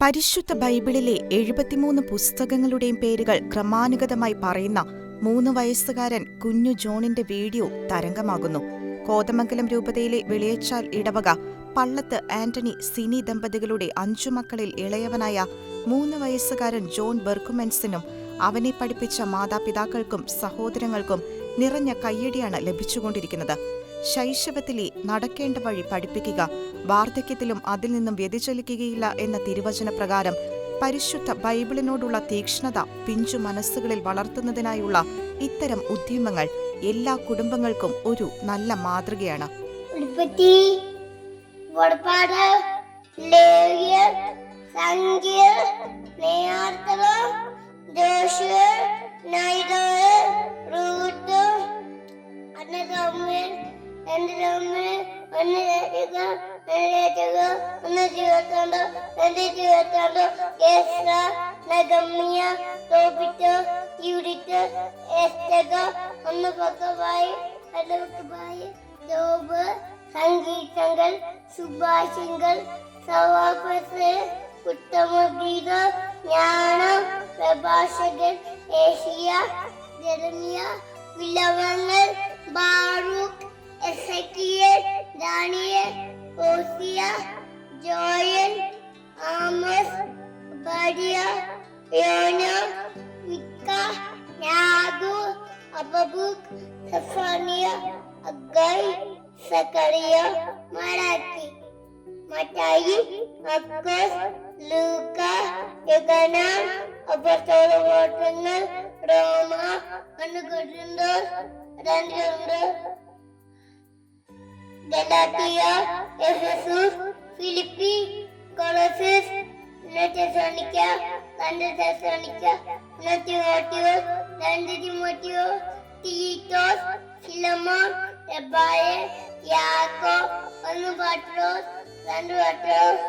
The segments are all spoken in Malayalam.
പരിശുദ്ധ ബൈബിളിലെ എഴുപത്തിമൂന്ന് പുസ്തകങ്ങളുടെയും പേരുകൾ ക്രമാനുഗതമായി പറയുന്ന മൂന്ന് വയസ്സുകാരൻ കുഞ്ഞു ജോണിന്റെ വീഡിയോ തരംഗമാകുന്നു. കോതമംഗലം രൂപതയിലെ വെളിയച്ചാൽ ഇടവക പള്ളത്ത് ആന്റണി സിനി ദമ്പതികളുടെ അഞ്ചു മക്കളിൽ ഇളയവനായ മൂന്ന് വയസ്സുകാരൻ ജോൺ ബെർക്കുമെൻസിനും അവനെ പഠിപ്പിച്ച മാതാപിതാക്കൾക്കും സഹോദരങ്ങൾക്കും നിറഞ്ഞ കയ്യടിയാണ് ലഭിച്ചുകൊണ്ടിരിക്കുന്നത്. ശൈശവത്തിലെ നടക്കേണ്ട വഴി പഠിപ്പിക്കുക വാർദ്ധക്യത്തിലും അതിൽ നിന്നും വ്യതിചലിക്കുകയില്ല എന്ന തിരുവചനപ്രകാരം പരിശുദ്ധ ബൈബിളിനോടുള്ള തീക്ഷ്ണത പിഞ്ചു മനസ്സുകളിൽ വളർത്തുന്നതിനായുള്ള ഇത്തരം ഉദ്യമങ്ങൾ എല്ലാ കുടുംബങ്ങൾക്കും ഒരു നല്ല മാതൃകയാണ്. ഉൽപ്പത്തി പുറപ്പാട് എന്റെ ജീവിതത്തോണ്ട് കേസ ഒന്ന് സംഗീതങ്ങൾ സുഭാഷിങ്ങൾ സവാപസ് പ്രഭാഷകൻ ഏഷ്യ ജർമിയ വിലവങ്ങൾ Baruch Ezekiel Daniel Hosea Joel Amos Obadiah Jonah Micah Nagu അബബുക് സഫാനിയ അഗൈ സക്കറിയ മറാക്കി മറ്റായി മക്കോസ് ലൂക്ക യുഗന അപ്പസ്തോലവോട്ടങ്ങൾ റോമ അനുകൊണ്ടുണ്ട് രണ്ടുണ്ട് ഗലാത്തിയ എഫസൂസ് ഫിലിപ്പി കൊളോസിസ് നെറ്റസോണിക്ക രണ്ട് തെസോണിക്ക തിമോത്തിയോസ് രണ്ട് തിമോത്തിയോ തീറ്റോസ് ഫിലമോൻ എബായ യാക്കോ ഒന്ന് പട്രോസ് രണ്ട് പട്രോസ്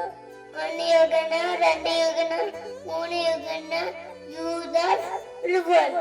ഒന്ന് യുഗന രണ്ട് യുഗന മൂന്ന് യുഗന യൂദാസ് ലുബോൻ